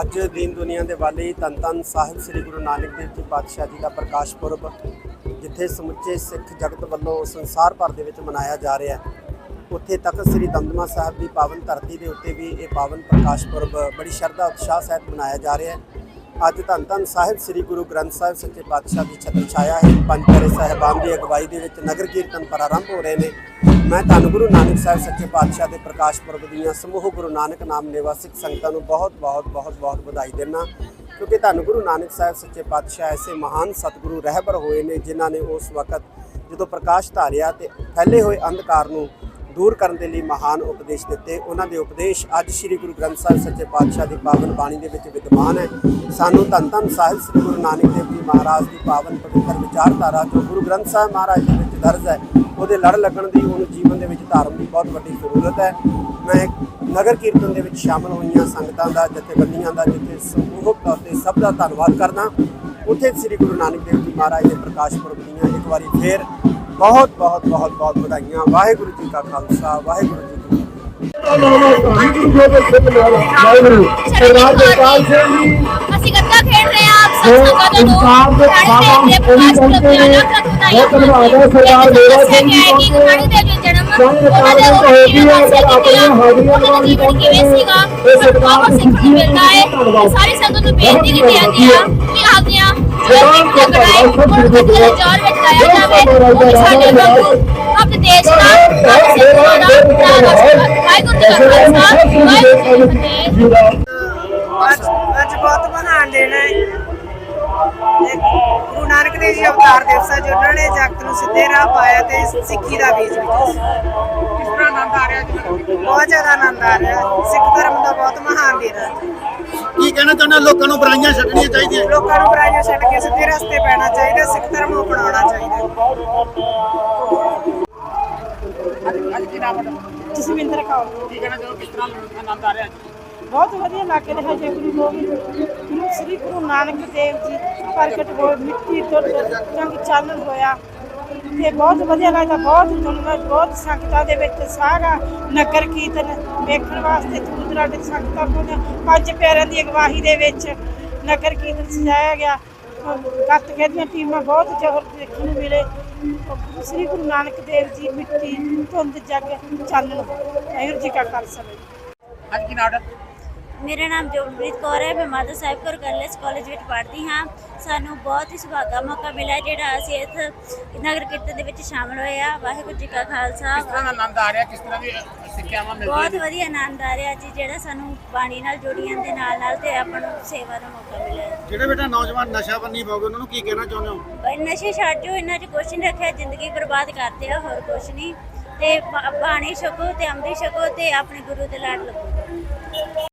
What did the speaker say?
ਅੱਜ ਦੀਨ ਦੁਨੀਆ ਦੇ ਵਾਲੀ ਧੰਨ ਧੰਨ ਸਾਹਿਬ ਸ੍ਰੀ ਗੁਰੂ ਨਾਨਕ ਦੇਵ ਜੀ ਪਾਤਸ਼ਾਹ ਜੀ ਦਾ ਪ੍ਰਕਾਸ਼ ਪੁਰਬ, ਜਿੱਥੇ ਸਮੁੱਚੇ ਸਿੱਖ ਜਗਤ ਵੱਲੋਂ ਸੰਸਾਰ ਭਰ ਦੇ ਵਿੱਚ ਮਨਾਇਆ ਜਾ ਰਿਹਾ ਹੈ। ਉੱਥੇ ਤਖਤ ਸ੍ਰੀ ਦਮਦਮਾ ਸਾਹਿਬ ਦੀ ਪਾਵਨ ਧਰਤੀ ਦੇ ਉੱਤੇ ਵੀ ਇਹ ਪਾਵਨ ਪ੍ਰਕਾਸ਼ ਪੁਰਬ ਬੜੀ ਸ਼ਰਧਾ, ਉਤਸ਼ਾਹ ਸਹਿਤ ਮਨਾਇਆ ਜਾ ਰਿਹਾ ਹੈ। ਅੱਜ ਧੰਨ ਧੰਨ ਸਾਹਿਬ ਸ੍ਰੀ ਗੁਰੂ ਗ੍ਰੰਥ ਸਾਹਿਬ ਸੱਚੇ ਪਾਤਸ਼ਾਹ ਦੀ ਛਤਰ ਛਾਇਆ ਹੈ। ਪੰਜ ਪਿਆਰੇ ਸਾਹਿਬਾਨ ਦੀ ਅਗਵਾਈ ਦੇ ਵਿੱਚ ਨਗਰ ਕੀਰਤਨ ਪ੍ਰਾਰੰਭ ਹੋ ਰਹੇ ਨੇ। ਮੈਂ ਧੰਨ ਗੁਰੂ ਨਾਨਕ ਸਾਹਿਬ ਸੱਚੇ ਪਾਤਸ਼ਾਹ ਦੇ ਪ੍ਰਕਾਸ਼ ਪੁਰਬ ਦੀਆਂ ਸਮੂਹ ਗੁਰੂ ਨਾਨਕ ਨਾਮ ਨਿਵਾਸਿਕ ਸੰਗਤਾਂ ਨੂੰ ਬਹੁਤ ਬਹੁਤ ਬਹੁਤ ਬਹੁਤ ਵਧਾਈ ਦਿੰਦਾ ਕਿਉਂਕਿ ਧੰਨ ਗੁਰੂ ਨਾਨਕ ਸਾਹਿਬ ਸੱਚੇ ਪਾਤਸ਼ਾਹ ਐਸੇ ਮਹਾਨ ਸਤਿਗੁਰੂ ਰਹਿਬਰ ਹੋਏ ਨੇ ਜਿਨ੍ਹਾਂ ਨੇ ਉਸ ਵਕਤ ਜਦੋਂ ਪ੍ਰਕਾਸ਼ ਧਾਰਿਆ ਤੇ ਫੈਲੇ ਹੋਏ ਅੰਧਕਾਰ ਨੂੰ ਦੂਰ ਕਰਨ ਦੇ ਲਈ ਮਹਾਨ ਉਪਦੇਸ਼ ਦਿੱਤੇ, ਉਹਨਾਂ ਦੇ ਉਪਦੇਸ਼ ਅੱਜ ਸ੍ਰੀ ਗੁਰੂ ਗ੍ਰੰਥ ਸਾਹਿਬ ਸੱਚੇ ਪਾਤਸ਼ਾਹ ਦੀ ਪਾਵਨ ਬਾਣੀ ਦੇ ਵਿੱਚ ਵਿਦਮਾਨ ਹੈ। ਸਾਨੂੰ ਧੰਨ ਧੰਨ ਸਾਹਿਬ ਸ੍ਰੀ ਗੁਰੂ ਨਾਨਕ ਦੇਵ ਜੀ ਮਹਾਰਾਜ ਦੀ ਪਾਵਨ ਪਵਿੱਤਰ ਵਿਚਾਰਧਾਰਾ ਜੋ ਗੁਰੂ ਗ੍ਰੰਥ ਸਾਹਿਬ ਮਹਾਰਾਜ ਦੇ ਵਿੱਚ ਦਰਜ ਹੈ ਉਹਦੇ ਲੜ ਲੱਗਣ ਦੀ ਉਹਨੂੰ ਜੀਵਨ ਦੇ ਵਿੱਚ ਧਾਰਨ ਦੀ ਬਹੁਤ ਵੱਡੀ ਜ਼ਰੂਰਤ ਹੈ। ਮੈਂ ਨਗਰ ਕੀਰਤਨ ਦੇ ਵਿੱਚ ਸ਼ਾਮਲ ਹੋਈਆਂ ਸੰਗਤਾਂ ਦਾ, ਜਥੇਬੰਦੀਆਂ ਦਾ, ਜਿੱਥੇ ਸਮੂਹਕ ਤੌਰ ਤੇ ਸਭ ਦਾ ਧੰਨਵਾਦ ਕਰਦਾ। ਉੱਥੇ ਸ੍ਰੀ ਗੁਰੂ ਨਾਨਕ ਦੇਵ ਜੀ ਮਹਾਰਾਜ ਦੇ ਪ੍ਰਕਾਸ਼ ਪੁਰਬ ਦੀਆਂ ਇੱਕ ਵਾਰੀ ਫੇਰ ਬਹੁਤ ਬਹੁਤ ਬਹੁਤ ਬਹੁਤ ਵਧਾਈਆਂ। ਵਾਹਿਗੁਰੂ ਜੀ ਕਾ ਖਾਲਸਾ, ਵਾਹਿਗੁਰੂ ਜੀ ਕੀ ਫਤਿਹ। ਸਰਦਾਰ ਜਗਤਾਰ ਸਿੰਘ ਜੀ ਰਹੇ ਹਾਂ ਆਪ ਸਭ ਸੰਗਤਾਂ ਨੂੰ ਇਨਸਾਨ ਦੇ ਸਾਡੇ ਖਾਣਾ ਦੇਵ ਪੂਰੀ ਪ੍ਰਕਾਸ਼ ਪੁਰਬ ਕਰਕੇ ਦੀਆਂ ਲੱਖ ਲੱਖ ਵਧਾਈਆਂ ਬਹੁਤ ਧੰਨਵਾਦ ਹੈ ਸਰਦਾਰ ਮੇਰਾ ਸਿੰਘ ਜੀ ਕਿ ਗੁਰੂ ਪਹੁੰਚੇ। ਦੇ ਜਨਮ ਸੰਗ ਉਹਨਾਂ ਦੇ ਕਾਰਨ ਹੋ ਗਈ ਹੈ ਅਗਰ ਆਪਣੀਆਂ ਹਾਜ਼ਰੀਆਂ ਉਹਨਾਂ ਦਾ ਜੀਵਨ ਕਿਵੇਂ ਸੀਗਾ ਇਹ ਸਭ ਸਰਦਾਰ ਬਹੁਤ ਸਿੱਖਣ ਨੂੰ ਮਿਲਦਾ ਹੈ ਧੰਨਵਾਦ। ਸਾਰੀ ਸੰਗਤ ਨੂੰ ਬੇਨਤੀ ਕੀਤੀ ਕਿ ਜੀ ਨਾਮ ਜੀ ਕਾ ਜੀ ਕੀ ਅੱਜ ਅੱਜ ਹੈ ਗੁਰੂ ਨਾਨਕ ਦੇਵ ਜੀ ਅਵਤਾਰ ਦਿਵਸ ਹੈ ਜਿਨ੍ਹਾਂ ਨੇ ਜਗਤ ਨੂੰ ਸਿੱਧੇ ਰਾਹ ਪਾਇਆ ਤੇ ਸਿੱਖੀ ਦਾ ਬੀਜ ਬੀਜਿਆ ਕਿਸ ਤਰ੍ਹਾਂ ਆਨੰਦ ਆ ਰਿਹਾ ਜੀ ਬਹੁਤ ਜ਼ਿਆਦਾ ਆਨੰਦ ਆ ਰਿਹਾ। ਸਿੱਖ ਧਰਮ ਦਾ ਬਹੁਤ ਮਹਾਨ ਦਿਨ ਹੈ ਕੀ ਕਹਿਣਾ ਚਾਹੁੰਦੇ ਹੋ? ਲੋਕਾਂ ਨੂੰ ਬੁਰਾਈਆਂ ਛੱਡਣੀਆਂ ਚਾਹੀਦੀਆਂ। ਲੋਕਾਂ ਨੂੰ ਬੁਰਾਈਆਂ ਛੱਡ ਕੇ ਸਿੱਧੇ ਰਸਤੇ ਪੈਣਾ ਚਾਹੀਦਾ ਸਿੱਖ ਧਰਮ ਨੂੰ ਅਪਣਾਉਣਾ ਚਾਹੀਦਾ। ਜਸਵਿੰਦਰ ਕੌਰ। ਕੀ ਕਹਿਣਾ ਚਾਹੋ ਕਿਸ ਤਰ੍ਹਾਂ ਆਨੰਦ ਆ ਰਿਹਾ ਬਹੁਤ ਵਧੀਆ ਲੱਗ ਰਿਹਾ ਹੈ ਗੁਰੂ ਗੋਬਿੰਦ ਗੁਰੂ ਸ੍ਰੀ ਗੁਰੂ ਨਾਨਕ ਦੇਵ ਜੀ ਪ੍ਰਗਟ ਹੋਏ ਮਿੱਟੀ ਤੋਂ ਚੰਗ ਚਾਨਣ ਹੋਇਆ। ਤੇ ਬਹੁਤ ਵਧੀਆ ਲੱਗਦਾ, ਬਹੁਤ ਦੁਨੀਆ ਬਹੁਤ ਸੰਗਤਾਂ ਦੇ ਵਿੱਚ ਸਾਰਾ ਨਗਰ ਕੀਰਤਨ ਵੇਖਣ ਵਾਸਤੇ ਦੂਰ ਦਰਾਡੇ ਸੰਗਤਾਂ ਪਹੁੰਚੀਆਂ ਪੰਜ ਪਿਆਰਿਆਂ ਦੀ ਅਗਵਾਹੀ ਦੇ ਵਿੱਚ ਨਗਰ ਕੀਰਤਨ ਸਜਾਇਆ ਗਿਆ। ਗੱਤ ਖੇਡੀਆਂ ਟੀਮਾਂ ਬਹੁਤ ਜ਼ੋਰ ਦੇਖਣ ਨੂੰ ਮਿਲੇ। ਸ੍ਰੀ ਗੁਰੂ ਨਾਨਕ ਦੇਵ ਜੀ ਮਿੱਟੀ, ਧੁੰਦ, ਜਗ, ਚਾਨਣ। ਵਾਹਿਗੁਰੂ ਜੀ ਕਾ ਖਾਲਸਾ, ਵਾਹਿਗੁਰੂ ਅੱਜ ਕੀ ਨਾਟਕ ਮੇਰਾ ਨਾਮ ਜੋਬਨਪ੍ਰੀਤ ਕੌਰ ਹੈ ਮੈਂ ਮਾਤਾ ਸਾਹਿਬ ਕੌਰ ਗਰਲਸ ਕਾਲਜ ਵਿੱਚ ਪੜ੍ਹਦੀ ਹਾਂ। ਸਾਨੂੰ ਬਹੁਤ ਹੀ ਸੁਭਾਗਾ ਮੌਕਾ ਮਿਲਿਆ ਜਿਹੜਾ ਅਸੀਂ ਇਸ ਨਗਰ ਕੀਰਤਨ ਦੇ ਵਿੱਚ ਸ਼ਾਮਲ ਹੋਏ ਆ ਵਾਹਿਗੁਰੂ ਜੀ ਕਾ ਖਾਲਸਾ। ਕਿਸ ਤਰ੍ਹਾਂ ਦਾ ਆਨੰਦ ਆ ਰਿਹਾ? ਕਿਸ ਤਰ੍ਹਾਂ ਦੀ ਸਿੱਖਿਆਵਾਂ ਮਿਲਦੀਆਂ ਬਹੁਤ ਵਧੀਆ ਆਨੰਦ ਆ ਰਿਹਾ ਜੀ ਜਿਹੜਾ ਸਾਨੂੰ ਬਾਣੀ ਨਾਲ ਜੁੜੀਆਂ ਦੇ ਨਾਲ ਨਾਲ ਤੇ ਆਪਾਂ ਨੂੰ ਸੇਵਾ ਦਾ ਮੌਕਾ ਮਿਲਿਆ ਜਿਹੜੇ ਬੇਟਾ ਨੌਜਵਾਨ ਨਸ਼ਾ ਬੰਨੀ ਪਾਓਗੇ ਉਹਨਾਂ ਨੂੰ ਕੀ ਕਹਿਣਾ ਚਾਹੁੰਦੇ ਹੋ? ਬਈ ਨਸ਼ੇ ਛੱਡ ਜੋ ਇਹਨਾਂ 'ਚ ਕੁਛ ਨਹੀਂ ਰੱਖਿਆ ਜ਼ਿੰਦਗੀ ਬਰਬਾਦ ਕਰਦੇ ਆ ਹੋਰ ਕੁਛ ਨਹੀਂ। ਤੇ ਬਾ- ਬਾਣੀ ਛਕੋ ਤੇ ਅੰਮ੍ਰਿਤ ਛਕੋ ਤੇ ਆਪਣੇ ਗੁਰੂ ਦੇ ਲੜ ਲੱਗੋ।